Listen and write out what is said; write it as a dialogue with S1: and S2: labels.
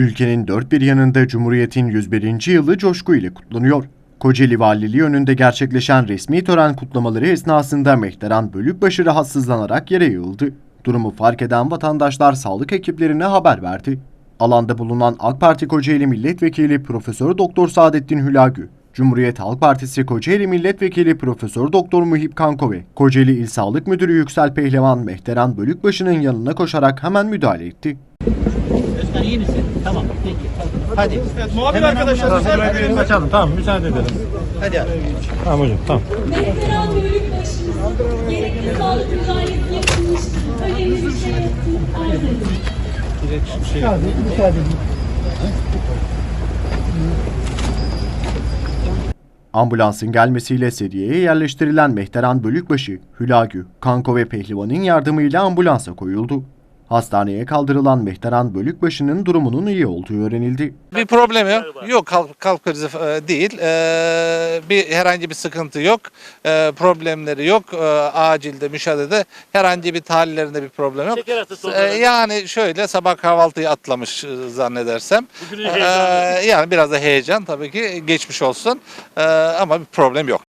S1: Ülkenin dört bir yanında Cumhuriyet'in 101. yılı coşku ile kutlanıyor. Kocaeli Valiliği önünde gerçekleşen resmi tören kutlamaları esnasında Mehteran Bölükbaşı rahatsızlanarak yere yığıldı. Durumu fark eden vatandaşlar sağlık ekiplerine haber verdi. Alanda bulunan AK Parti Kocaeli Milletvekili Profesör Doktor Saadettin Hülagü, Cumhuriyet Halk Partisi Kocaeli Milletvekili Profesör Doktor Muhip Kanko ve Kocaeli İl Sağlık Müdürü Yüksel Pehlivan Mehteran Bölükbaşı'nın yanına koşarak hemen müdahale etti.
S2: Özkan iyi misin? Tamam peki. Hadi.
S3: Muhabir arkadaşlar müsaade
S4: Kaçalım tamam müsaade edelim.
S2: Hadi abi.
S4: Tamam hocam tamam.
S5: Mehteran bölük başımızın gerekli sağlık müdahalesi yapılmış. Önemli bir şey yaptığını arz ediyorum.
S1: Ambulansın gelmesiyle sedyeye yerleştirilen Mehteran Bölükbaşı, Hülagü, Kanko ve Pehlivan'ın yardımıyla ambulansa koyuldu. Hastaneye kaldırılan Mehteran Bölükbaşı'nın durumunun iyi olduğu öğrenildi.
S6: Bir problem yok. Yok kalp, kalp krizi e, değil. Ee, bir herhangi bir sıkıntı yok. Ee, problemleri yok. Ee, acilde, müşahelede herhangi bir tahlillerinde bir problem yok.
S3: Şeker hastası
S6: Ee, yani şöyle sabah kahvaltıyı atlamış e, zannedersem. Ee, yani biraz da heyecan tabii ki geçmiş olsun. Ee, ama bir problem yok.